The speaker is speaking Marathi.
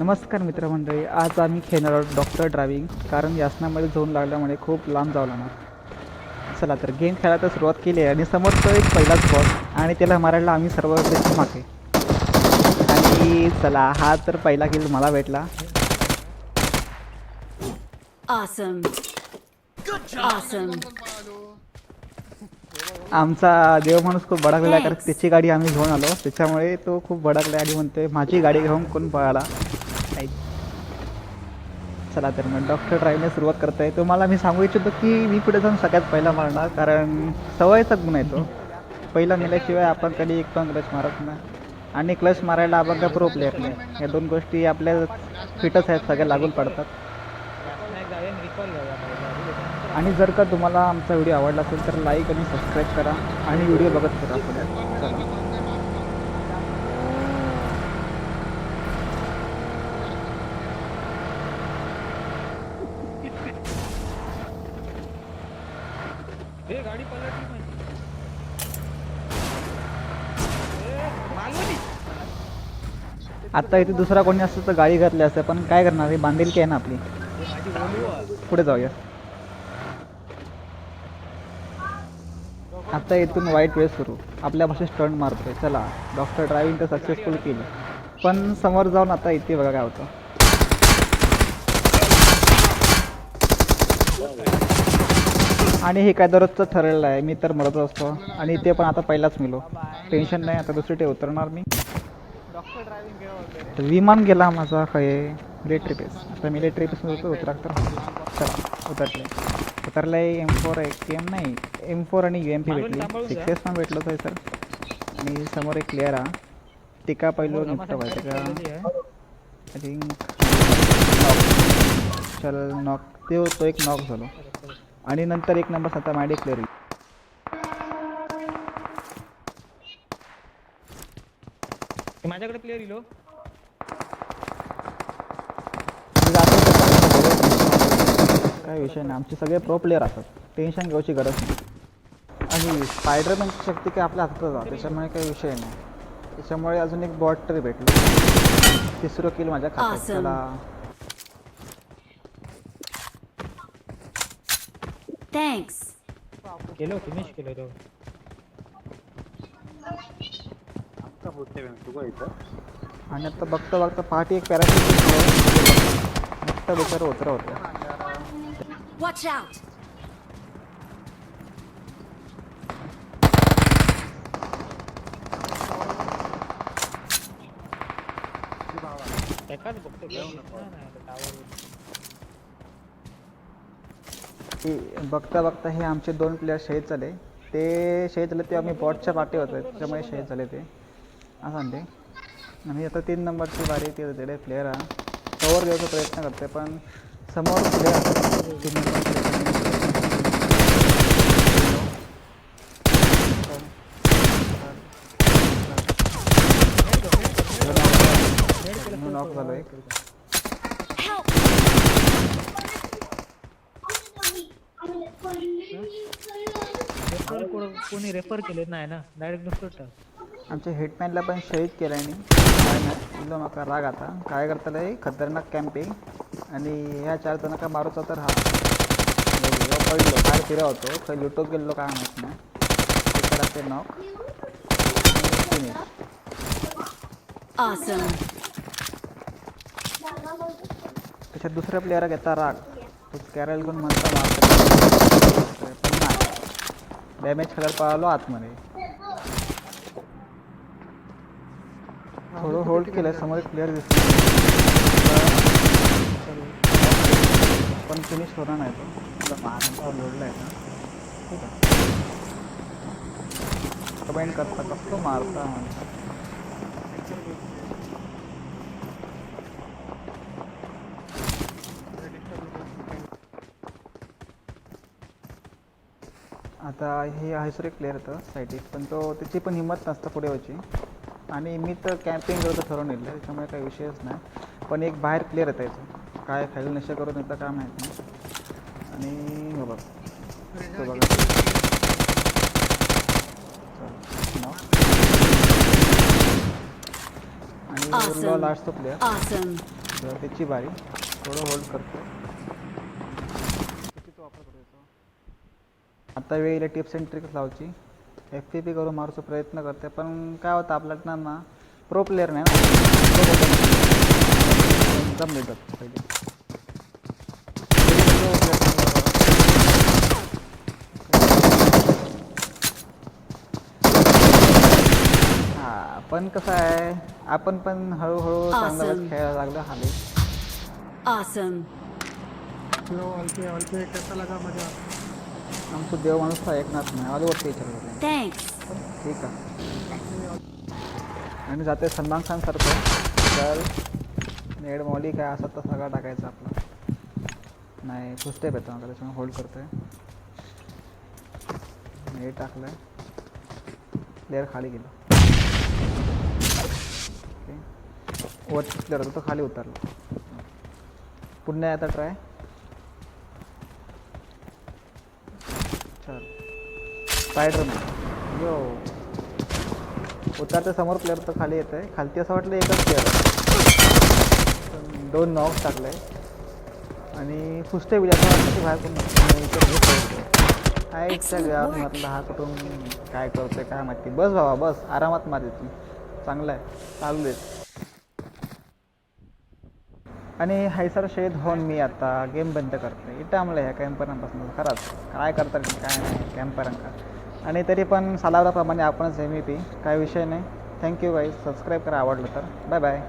नमस्कार मित्रमंडळी आज आम्ही खेळणार आहोत डॉक्टर ड्रायव्हिंग कारण यासनामध्ये झोन लागल्यामुळे खूप लांब जावं लागणार. चला तर गेम खेळायला सुरुवात केली आहे आणि समोर तो एक पहिलाच बॉस आणि त्याला मारायला आम्ही सर्व मागे. आणि चला हा तर पहिला किल मला भेटला. आमचा देव माणूस खूप भडकलेला आहे कारण त्याची गाडी आम्ही घेऊन आलो. त्याच्यामुळे तो खूप भडकला आणि म्हणतोय माझी गाडी घेऊन कोण पळाला. चला तर मग डॉक्टर ड्राईव्हने सुरुवात करतोय. तुम्हाला मी सांगू इच्छितो की मी पुढे जाऊन सगळ्यात पहिला मारणार कारण सवयचा गुण आहे तो. पहिला मेल्याशिवाय आपण कधी एक पण क्लच मारत नाही. आणि क्लच मारायला आपण का प्रो प्लेअर नाही. या दोन गोष्टी आपल्या फिटच आहेत सगळ्या लागून पडतात. आणि जर का तुम्हाला आमचा व्हिडिओ आवडला असेल तर लाईक आणि सबस्क्राईब करा आणि व्हिडिओ बघत करा पुढे गाडी पलटली माहिती आता इथे दुसरा कोणी असतं तर गाडी घातली असते पण काय करणार? हे बांधील की आहे ना आपली. पुढे जाऊया. आता इथून वाईट वेळेस सुरू. आपल्या भाषेत स्टंट मारतोय. चला डॉक्टर ड्रायव्हिंग तर सक्सेसफुल केली. पण समोर जाऊन आता इथे बघा काय होतं. आणि हे काय दररोजचं ठरलेलं आहे मी तर मरत असतो. आणि ते पण आता पहिलाच मिलो. टेन्शन नाही आता दुसरी ते उतरणार मी. विमान गेला माझा काय मिलिटरी बेस आता मिलिटरी बेस उतरा तर उतरले उतरलं. आहे एम फोर आहे. एम नाही एम फोर आणि यू एम पी भेटली. सिक्स एस पण भेटलोच आहे सर आणि समोर एक प्लेअर हा टिका पहिलो निपटं पाहिजे का आय थिंक चल नॉक ते तो एक नॉक झालो. आणि नंतर एक नंबर आता माझी क्लिअर माझ्याकडे प्लेअर येलो काय विषय नाही. आमचे सगळे प्रो प्लेअर असतात. टेन्शन घ्यायची गरज नाही. आणि स्पायडरमॅनची शक्ती काय आपल्या हातात जाते त्याच्यामुळे काही विषय नाही. त्याच्यामुळे अजून एक बॉट तरी भेटलं. तिसरं किल माझ्या खात्यात Awesome. त्याला Thanks. केलो फिनिश केलो तो आणि आता बघता बघता पहाटे एक पॅराशूट मस्त बेचारं उतरा होतं Watch out. एकाच बघतो टावर की बघता बघता हे आमचे दोन प्लेयर शहीद झाले ते शहीद झाले ते आम्ही बॉटच्या पाठी होतो त्याच्यामुळे शहीद झाले ते असं म्हणते आणि आता तीन नंबरची बारी ती होते प्लेयर हा कवर घ्यायचा प्रयत्न करते पण समोर प्लेअर तीन नंबर नॉक झालो एक रेफर कोणी रेफर केले नाही ना? डायरेक्ट नुसतं आमच्या हेटमॅनला पण शहीद केलं आहे इलो माका राग आता. काय करताय खतरनाक कॅम्पिंग आणि ह्या चार जणांका मारूचा तर हा ह्यो पडलो काय फिरा होतो. खंय लुटोक गेलो काय माहीत नाही. तिकडे ते नॉक Awesome. त्याच्यात दुसऱ्या प्लेअर घेता राग. तो कॅरल घेऊन म्हणता मारतो. डॅमेज कलर पळालो आतमध्ये थोडं होल्ड केलं समोर एक दिसतो पण फिनिश होणार नाही तो। मारायचा लोडला आहे ठीक आहे कमेंट करता कसं मारता म्हणता आता हे आहे सर एक प्लेअर होतं साईटीत पण तो त्याची पण हिंमत नसतं पुढे व्हायची आणि मी तर कॅम्पिंग करतो ठरवून नेलं त्याच्यामुळे काही विषयच नाही. पण एक बाहेर प्लेअर येतं याचं काय खायला नशा करून येतं काय माहीत नाही. आणि हो बघ. तो बघा. आणि Awesome. लास्टचा प्लेअर त्याची बारी. थोडं होल्ड करतो. आता वेळेला टिप्स अँड ट्रिक्स लावची. एफ पी पी करून मारूचा प्रयत्न करते पण काय होतं आपल्याला ना प्रो प्लेअर नाही ना. एकदम भेटत पहिले. हा पण कसं आहे आपण पण हळूहळू चांगला. खेळायला लागलो हाले Awesome. हेलो हल्के हल्के कैसा लगा मजा? आमचं देव माणूस हा एकनाथ नाही. आजूवरती विचारलं Thanks. ठीक आहे. आणि जाते सलमान खान सारखं तर नेड मॉली काय असं तर सगळा टाकायचा आपला. नाही फुस्टेप येतो मला त्याच्यामुळे होल्ड करतोय. नेट टाकलंय. प्लेअर खाली गेला. ओके वर प्लेअर होता तो खाली उतरला. पुन्हा आता ट्राय चल स्पायडरमॅन यो. उतरच्या समोर प्लेअर तर खाली येत आहे खालती असं वाटलं एकच प्लेअर दोन नॉक्स टाकले आणि फुसटे बिल असं वाटतं की बाहेर इच्छा घ्या म्हटलं हा कुठून काय करतोय काय माहिती बस बाबा बस. आरामात मार तू चांगलं आहे. चालू देत आणि हायसर शेद होऊन मी आता गेम बंद करते इथं आम्हाला ह्या कॅम्परांपासून खरंच. काय करतात काय नाही. कॅम्परांका आणि तरी पण सालावराप्रमाणे आपणच एम ई पी. काय विषय नाही. थँक्यू गाईज सबस्क्राईब करा. आवडलं तर. Bye bye